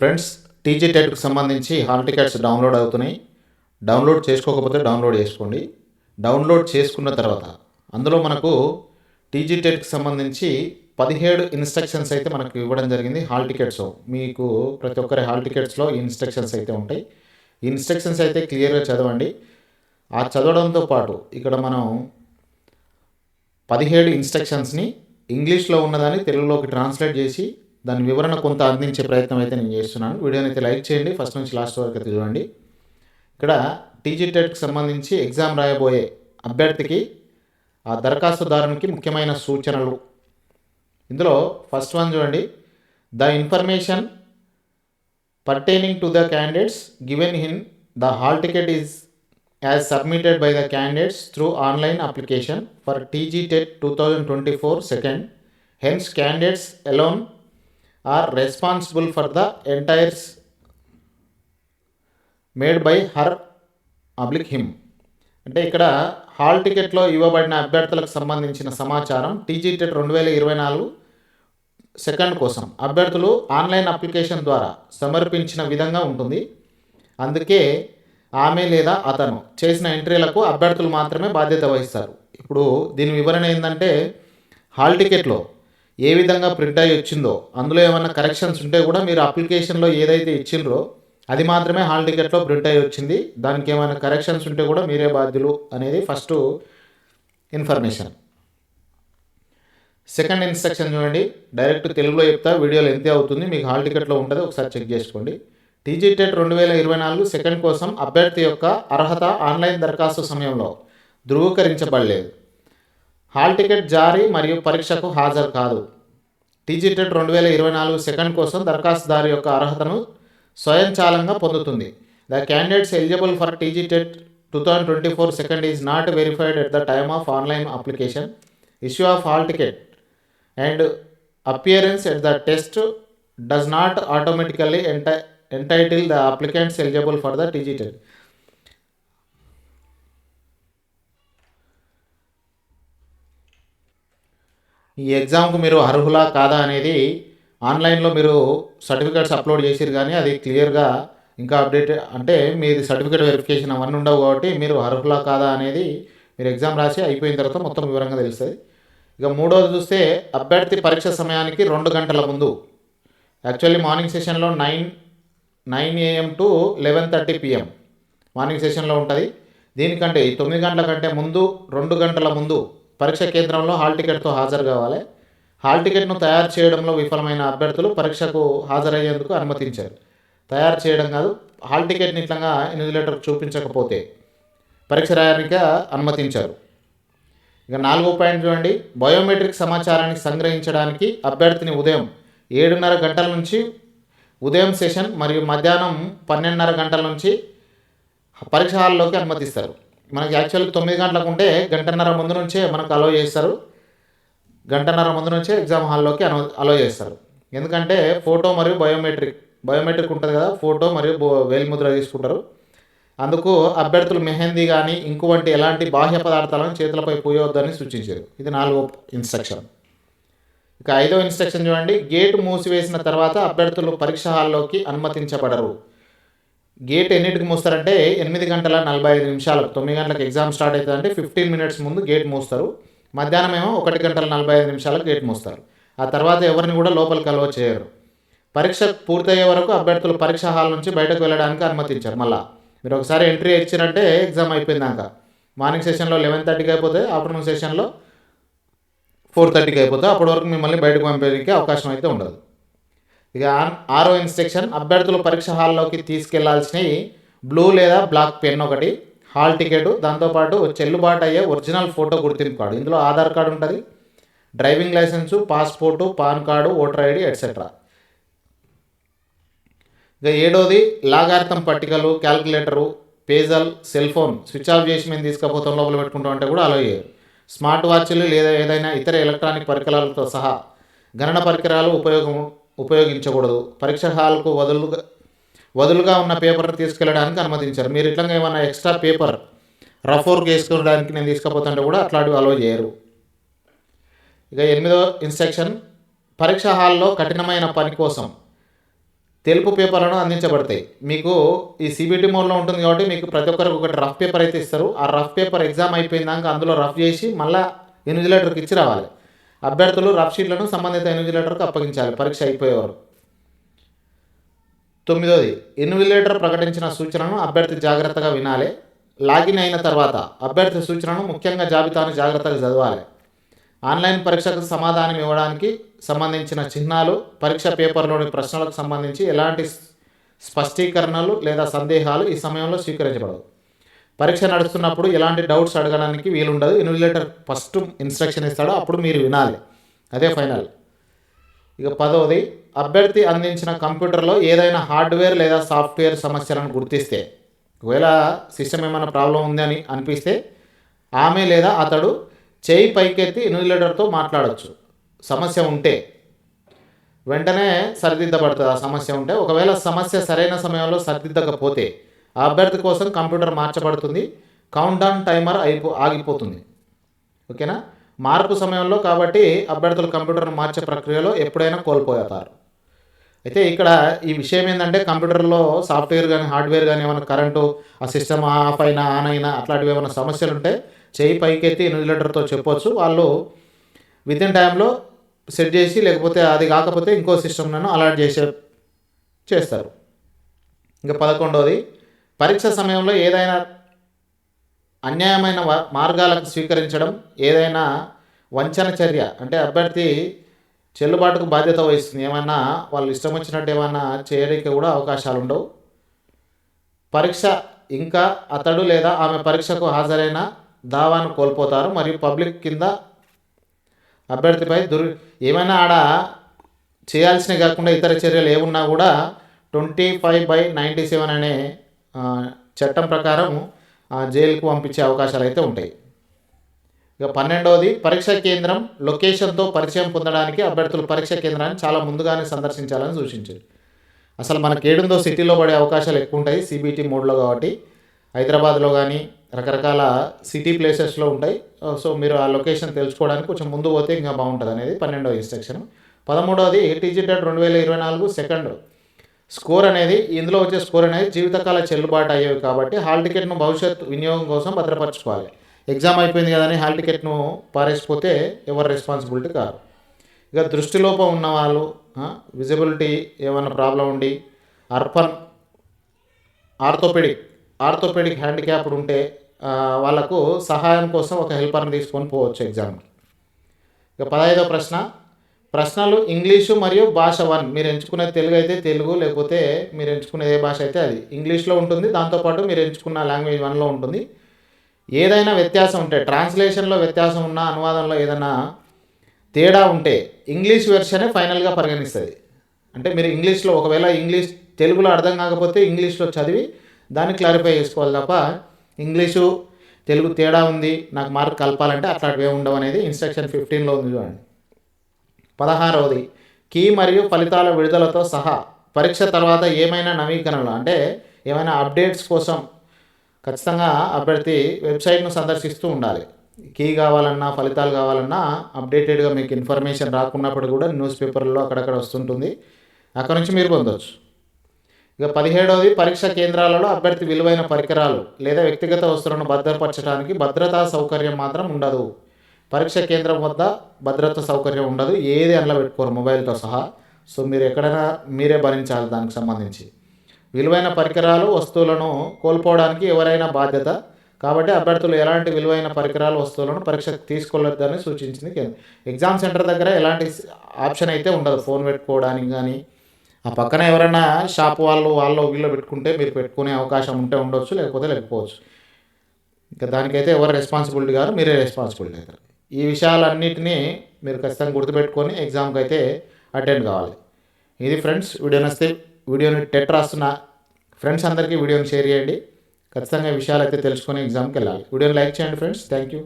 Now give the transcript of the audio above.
Friends TG టెట్కి సంబంధించి hall tickets download అవుతున్నాయి. డౌన్లోడ్ చేసుకోకపోతే డౌన్లోడ్ చేసుకోండి. డౌన్లోడ్ చేసుకున్న తర్వాత అందులో మనకు టీజీ టెట్కి సంబంధించి పదిహేడు ఇన్స్ట్రక్షన్స్ అయితే మనకు ఇవ్వడం జరిగింది హాల్ టికెట్స్. మీకు ప్రతి ఒక్కరి హాల్ టికెట్స్లో ఇన్స్ట్రక్షన్స్ అయితే ఉంటాయి. ఇన్స్ట్రక్షన్స్ అయితే క్లియర్గా చదవండి. ఆ చదవడంతో పాటు ఇక్కడ మనం పదిహేడు ఇన్స్ట్రక్షన్స్ని ఇంగ్లీష్లో ఉన్నదాన్ని తెలుగులోకి ట్రాన్స్లేట్ చేసి దాని వివరణ కొంత అందించే ప్రయత్నం అయితే నేను చేస్తున్నాను. వీడియోని అయితే లైక్ చేయండి. ఫస్ట్ నుంచి లాస్ట్ వరకు అయితే చూడండి. ఇక్కడ టీజీ టెట్కి సంబంధించి ఎగ్జామ్ రాయబోయే అభ్యర్థికి ఆ దరఖాస్తుదారునికి ముఖ్యమైన సూచనలు. ఇందులో ఫస్ట్ వన్ చూడండి. The information pertaining to the candidates given in the hall ticket is as submitted by the candidates through online application for TG TET two thousand twenty four second. Hence candidates alone are responsible for the entries made by her oblique him అంటే ఇక్కడ hall టికెట్లో ఇవ్వబడిన అభ్యర్థులకు సంబంధించిన సమాచారం TGTET రెండు వేల ఇరవై నాలుగు సెకండ్ కోసం. అభ్యర్థులు ఆన్లైన్ అప్లికేషన్ ద్వారా సమర్పించిన విధంగా ఉంటుంది. అందుకే ఆమె లేదా అతను చేసిన ఎంట్రీలకు అభ్యర్థులు మాత్రమే బాధ్యత వహిస్తారు. ఇప్పుడు దీని వివరణ ఏంటంటే హాల్ టికెట్లో ఏ విధంగా ప్రింట్ అయ్యి వచ్చిందో అందులో ఏమైనా కరెక్షన్స్ ఉంటే కూడా మీరు అప్లికేషన్లో ఏదైతే ఇచ్చిండ్రో అది మాత్రమే హాల్ టికెట్లో ప్రింట్ అయ్యి వచ్చింది. దానికి ఏమైనా కరెక్షన్స్ ఉంటే కూడా మీరే బాధ్యులు అనేది ఫస్ట్ ఇన్ఫర్మేషన్ సెకండ్ ఇన్స్ట్రక్షన్ చూడండి. డైరెక్ట్ తెలుగులో చెప్తా వీడియోలు ఎంత అవుతుంది. మీకు హాల్ టికెట్లో ఉంటుంది ఒకసారి చెక్ చేసుకోండి. టీజీ టెట్ రెండు వేల ఇరవై నాలుగు సెకండ్ కోసం అభ్యర్థి యొక్క అర్హత ఆన్లైన్ దరఖాస్తు సమయంలో ధృవీకరించబడలేదు. హాల్ టికెట్ జారీ మరియు పరీక్షకు హాజరు కాదు. టీజీటెట్ రెండు వేల ఇరవై నాలుగు సెకండ్ కోసం దరఖాస్తుదారు యొక్క అర్హతను స్వయంచాలంగా పొందుతుంది. The candidates eligible for TG TET two thousand twenty four second is not verified at the time of online application. Issue of hall ticket and appearance at the test does not automatically ఎంటై entitle the applicants eligible for the TG TET ఈ ఎగ్జామ్కు మీరు అర్హులా కాదా అనేది ఆన్లైన్లో మీరు certificates upload చేసిరు కానీ అది క్లియర్గా ఇంకా అప్డేట్ అంటే మీది సర్టిఫికేట్ వెరిఫికేషన్ అవన్నీ ఉండవు కాబట్టి మీరు అర్హులా కాదా అనేది మీరు ఎగ్జామ్ రాసి అయిపోయిన తర్వాత మొత్తం వివరంగా తెలుస్తుంది. ఇక మూడోది చూస్తే అభ్యర్థి పరీక్ష సమయానికి రెండు గంటల ముందు. యాక్చువల్లీ మార్నింగ్ సెషన్లో nine nine AM to eleven thirty PM morning సెషన్లో ఉంటుంది. దీనికంటే ఈ తొమ్మిది గంటల కంటే ముందు రెండు గంటల ముందు పరీక్ష కేంద్రంలో హాల్ టికెట్తో హాజరు కావాలి. హాల్ టికెట్ను తయారు చేయడంలో విఫలమైన అభ్యర్థులు పరీక్షకు హాజరయ్యేందుకు అనుమతించారు. తయారు చేయడం కాదు హాల్ టికెట్ నిట్లంగా ఇన్విజిలేటర్ చూపించకపోతే పరీక్ష రాయడానికి అనుమతించారు. ఇక నాలుగో పాయింట్ చూడండి. బయోమెట్రిక్ సమాచారాన్ని సంగ్రహించడానికి అభ్యర్థిని ఉదయం ఏడున్నర గంటల నుంచి ఉదయం సెషన్ మరియు మధ్యాహ్నం పన్నెండున్నర గంటల నుంచి పరీక్ష హాల్లోకి అనుమతిస్తారు. మనకి యాక్చువల్గా తొమ్మిది గంటలకు ఉంటే గంటన్నర ముందు నుంచే మనకు అలో చేస్తారు. గంటన్నర ముందు నుంచే ఎగ్జామ్ హాల్లోకి అను అలో చేస్తారు. ఎందుకంటే ఫోటో మరియు బయోమెట్రిక్ బయోమెట్రిక్ ఉంటుంది కదా ఫోటో మరియు బో- వేలిముద్ర తీసుకుంటారు. అందుకు అభ్యర్థులు మెహందీ కానీ ఇంకు వంటి ఎలాంటి బాహ్య పదార్థాలను చేతులపై పూయవద్దని సూచించారు. ఇది నాలుగో ఇన్స్ట్రక్షన్ ఇక ఐదో ఇన్స్ట్రక్షన్ చూడండి. గేటు మూసివేసిన తర్వాత అభ్యర్థులు పరీక్ష హాల్లోకి అనుమతించబడరు. గేట్ ఎన్నిటికి మూస్తారంటే ఎనిమిది గంటల నలభై ఐదు నిమిషాలకు తొమ్మిది గంటలకు ఎగ్జామ్ స్టార్ట్ అవుతుందంటే ఫిఫ్టీన్ మినిట్స్ ముందు గేట్ మూస్తారు. మధ్యాహ్నం ఏమో ఒకటి గంటల నలభై ఐదు నిమిషాలకు గేట్ మూస్తారు. ఆ తర్వాత ఎవరిని కూడా లోపలికి అలవ చేయరు. పరీక్ష పూర్తయ్యే వరకు అభ్యర్థులు పరీక్ష హాల్ నుంచి బయటకు వెళ్ళడానికి అనుమతించారు మళ్ళా. మీరు ఒకసారి ఎంట్రీ ఇచ్చారంటే ఎగ్జామ్ అయిపోయిందాక. మార్నింగ్ సెషన్లో లెవెన్ థర్టీకి అయిపోతే ఆఫ్టర్నూన్ సెషన్లో ఫోర్ థర్టీకి అయిపోతే అప్పటి వరకు మిమ్మల్ని బయటకు పంపేందుకు అవకాశం అయితే ఉండదు. ఇక ఆరో ఇన్స్ట్రక్షన్ అభ్యర్థులు పరీక్ష హాల్లోకి తీసుకెళ్ళాల్సినవి బ్లూ లేదా బ్లాక్ పెన్ ఒకటి హాల్ టికెట్ దాంతోపాటు చెల్లుబాటు అయ్యే ఒరిజినల్ ఫోటో గుర్తింపు కార్డు. ఇందులో ఆధార్ కార్డు ఉంటుంది driving licence passport PAN card voter ID etcetera ఇక ఏడోది లాగార్థం పట్టికలు calculator పేజల్ cell phone. Switch off చేసి మేము తీసుకపోతాం లోపల పెట్టుకుంటాం అంటే కూడా అలో చేయరు. స్మార్ట్ వాచ్లు లేదా ఏదైనా ఇతర ఎలక్ట్రానిక్ పరికరాలతో సహా గణన పరికరాలు ఉపయోగం ఉపయోగించకూడదు. పరీక్ష హాల్కు వదులుగా వదులుగా ఉన్న పేపర్ తీసుకెళ్ళడానికి అనుమతించారు. మీరు ఇట్లా ఏమైనా ఎక్స్ట్రా పేపర్ రఫ్ వర్క్ వేసుకోవడానికి నేను తీసుకుపోతుంటే కూడా అట్లాంటివి అలో చేయరు. ఇక ఎనిమిదో ఇన్స్ట్రక్షన్ పరీక్ష హాల్లో కఠినమైన పని కోసం తెలుపు పేపర్లను అందించబడతాయి. మీకు ఈ సిబిటి మోడ్లో ఉంటుంది కాబట్టి మీకు ప్రతి ఒక్కరికి ఒకటి రఫ్ పేపర్ అయితే ఇస్తారు. ఆ రఫ్ పేపర్ ఎగ్జామ్ అయిపోయిందాక అందులో రఫ్ చేసి మళ్ళీ ఇన్విజిలేటర్కి ఇచ్చి రావాలి. అభ్యర్థులు రఫ్ షీట్లను సంబంధిత ఇన్విజిలేటర్కి అప్పగించాలి. పరీక్ష అయిపోయేవారు తొమ్మిదోది ఇన్విలేటర్ ప్రకటించిన సూచనను అభ్యర్థి జాగ్రత్తగా వినాలి. లాగిన్ అయిన తర్వాత అభ్యర్థి సూచనను ముఖ్యంగా జాబితాను జాగ్రత్తగా చదవాలి. ఆన్లైన్ పరీక్షకు సమాధానం ఇవ్వడానికి సంబంధించిన చిహ్నాలు పరీక్ష పేపర్లోని ప్రశ్నలకు సంబంధించి ఎలాంటి స్పష్టీకరణలు లేదా సందేహాలు ఈ సమయంలో స్వీకరించబడవు. పరీక్ష నడుస్తున్నప్పుడు ఎలాంటి డౌట్స్ అడగడానికి వీలుండదు. ఇన్విజిలేటర్ ఫస్ట్ ఇన్స్ట్రక్షన్ ఇస్తాడో అప్పుడు మీరు వినాలి. అదే ఫైనల్. ఇక పదవది అభ్యర్థి అందించిన కంప్యూటర్లో ఏదైనా హార్డ్వేర్ లేదా సాఫ్ట్వేర్ సమస్యలను గుర్తిస్తే. ఒకవేళ సిస్టమ్ ఏమైనా ప్రాబ్లం ఉంది అని అనిపిస్తే ఆమె లేదా అతడు చేయి పైకెత్తి ఇన్విజిలేటర్తో మాట్లాడవచ్చు సమస్య ఉంటే. వెంటనే సరిదిద్దబడుతుంది. ఆ సమస్య ఉంటే. ఒకవేళ సమస్య సరైన సమయంలో సరిదిద్దకపోతే ఆ అభ్యర్థి కోసం కంప్యూటర్ మార్చబడుతుంది. కౌంట్ డౌన్ టైమర్ అయిపో ఆగిపోతుంది. ఓకేనా? మార్పు సమయంలో కాబట్టి అభ్యర్థులు కంప్యూటర్ను మార్చే ప్రక్రియలో ఎప్పుడైనా కోల్పోతారు. అయితే ఇక్కడ ఈ విషయం ఏంటంటే కంప్యూటర్లో సాఫ్ట్వేర్ కానీ హార్డ్వేర్ కానీ ఏమైనా కరెంటు ఆ సిస్టమ్ ఆఫ్ అయినా ఆన్ అయినా అట్లాంటివి ఏమైనా సమస్యలు ఉంటే చేయి పైకెత్తి ఇన్విజిలేటర్తో చెప్పొచ్చు. వాళ్ళు విత్ ఇన్ టైంలో సెట్ చేసి లేకపోతే అది కాకపోతే ఇంకో సిస్టమ్లను అలర్ట్ చేసే చేస్తారు. ఇంకా పదకొండవది పరీక్ష సమయంలో ఏదైనా అన్యాయమైన మార్గాలను స్వీకరించడం ఏదైనా వంచన చర్య అంటే అభ్యర్థి చెల్లుబాటుకు బాధ్యత వహిస్తుంది. ఏమన్నా వాళ్ళు ఇష్టం వచ్చినట్టు ఏమన్నా చేయడానికి కూడా అవకాశాలు ఉండవు. పరీక్ష ఇంకా అతడు లేదా ఆమె పరీక్షకు హాజరైన దావాను కోల్పోతారు. మరియు పబ్లిక్ కింద అభ్యర్థిపై దుర్ ఏమైనా ఆడ చేయాల్సినవి కాకుండా ఇతర చర్యలు ఏమున్నా కూడా twenty five by ninety seven అనే చట్టం ప్రకారం జైలుకు పంపించే అవకాశాలు అయితే ఉంటాయి. ఇక పన్నెండవది పరీక్ష కేంద్రం లొకేషన్తో పరిచయం పొందడానికి అభ్యర్థులు పరీక్ష కేంద్రాన్ని చాలా ముందుగానే సందర్శించాలని సూచించారు. అసలు మనకి ఏడుందో సిటీలో పడే అవకాశాలు ఎక్కువ ఉంటాయి సిబిటీ మోడ్లో కాబట్టి. హైదరాబాద్లో కానీ రకరకాల సిటీ ప్లేసెస్లో ఉంటాయి. సో మీరు ఆ లొకేషన్ తెలుసుకోవడానికి కొంచెం ముందు పోతే ఇంకా బాగుంటుంది అనేది పన్నెండవ ఇన్స్ట్రక్షన్. పదమూడవది ఏటీజీ డెడ్ రెండు వేల ఇరవై నాలుగు సెకండ్. స్కోర్ అనేది ఇందులో వచ్చే స్కోర్ అనేది జీవితకాల చెల్లుబాటు అయ్యేవి కాబట్టి హాల్ టికెట్ను భవిష్యత్ వినియోగం కోసం భద్రపరచుకోవాలి. ఎగ్జామ్ అయిపోయింది కదని హాల్ టికెట్ను పారేసిపోతే ఎవరు రెస్పాన్సిబిలిటీ కాదు ఇక దృష్టిలోపం ఉన్న వాళ్ళు విజిబిలిటీ ఏమైనా ప్రాబ్లం ఉండి అర్పన్ ఆర్థోపెడిక్ ఆర్థోపెడిక్ హ్యాండిక్యాప్డ్ ఉంటే వాళ్ళకు సహాయం కోసం ఒక హెల్పర్ని తీసుకొని పోవచ్చు ఎగ్జామ్కి ఇక పదహైదో ప్రశ్న ప్రశ్నలు ఇంగ్లీషు మరియు భాష వన్. మీరు ఎంచుకునే తెలుగు అయితే తెలుగు లేకపోతే మీరు ఎంచుకునే ఏ భాష అయితే అది. ఇంగ్లీష్లో ఉంటుంది దాంతోపాటు మీరు ఎంచుకున్న లాంగ్వేజ్ వన్లో ఉంటుంది. ఏదైనా వ్యత్యాసం ఉంటే ట్రాన్స్లేషన్లో వ్యత్యాసం ఉన్న అనువాదంలో ఏదైనా తేడా ఉంటే ఇంగ్లీష్ వెర్షనే ఫైనల్గా పరిగణిస్తుంది. అంటే మీరు ఇంగ్లీష్లో ఒకవేళ ఇంగ్లీష్ తెలుగులో అర్థం కాకపోతే ఇంగ్లీష్లో చదివి దాన్ని క్లారిఫై చేసుకోవాలి తప్ప ఇంగ్లీషు తెలుగు తేడా ఉంది నాకు మార్క్ కలపాలంటే అట్లాంటివి ఉండవు అనేది ఇన్స్ట్రక్షన్ ఫిఫ్టీన్లో ఉంది చూడండి. పదహారవది. కీ మరియు ఫలితాల విడుదలతో సహా పరీక్ష తర్వాత ఏమైనా నవీకరణలు అంటే ఏమైనా అప్డేట్స్ కోసం ఖచ్చితంగా అభ్యర్థి వెబ్సైట్ను సందర్శిస్తూ ఉండాలి. కీ కావాలన్నా ఫలితాలు కావాలన్నా అప్డేటెడ్గా మీకు ఇన్ఫర్మేషన్ రాకున్నప్పుడు కూడా న్యూస్ పేపర్లో అక్కడక్కడ వస్తుంటుంది. అక్కడ నుంచి మీరు పొందవచ్చు ఇక పదిహేడవది పరీక్ష కేంద్రాలలో అభ్యర్థి విలువైన పరికరాలు లేదా వ్యక్తిగత వస్తువులను భద్రపరచడానికి భద్రతా సౌకర్యం మాత్రం ఉండదు. పరీక్ష కేంద్రం వద్ద భద్రత సౌకర్యం ఉండదు. ఏది అందులో పెట్టుకోరు మొబైల్తో సహా. సో మీరు ఎక్కడైనా మీరే భరించాలి దానికి సంబంధించి. విలువైన పరికరాలు వస్తువులను కోల్పోవడానికి ఎవరైనా బాధ్యత. కాబట్టి అభ్యర్థులు ఎలాంటి విలువైన పరికరాలు వస్తువులను పరీక్షకు తీసుకోలేదని సూచించింది కేంద్రం. ఎగ్జామ్ సెంటర్ దగ్గర ఎలాంటి ఆప్షన్ అయితే ఉండదు. ఫోన్ పెట్టుకోవడానికి కానీ ఆ పక్కన ఎవరైనా షాప్ వాళ్ళు వాళ్ళు వీళ్ళు పెట్టుకుంటే మీరు పెట్టుకునే అవకాశం ఉంటే ఉండొచ్చు లేకపోతే లేకపోవచ్చు. ఇంకా దానికైతే ఎవరు రెస్పాన్సిబిలిటీ కాదు మీరే రెస్పాన్సిబిలిటీ అవుతారు. ఈ విషయాలన్నిటినీ మీరు ఖచ్చితంగా గుర్తుపెట్టుకొని ఎగ్జామ్కి అయితే అటెండ్ కావాలి. ఇది ఫ్రెండ్స్ వీడియో నచ్చితే వీడియోని టెట్ రాస్తున్న ఫ్రెండ్స్ అందరికీ వీడియోని షేర్ చేయండి. ఖచ్చితంగా విషయాలు అయితే తెలుసుకొని ఎగ్జామ్కి వెళ్ళాలి. వీడియోని లైక్ చేయండి ఫ్రెండ్స్. Thank you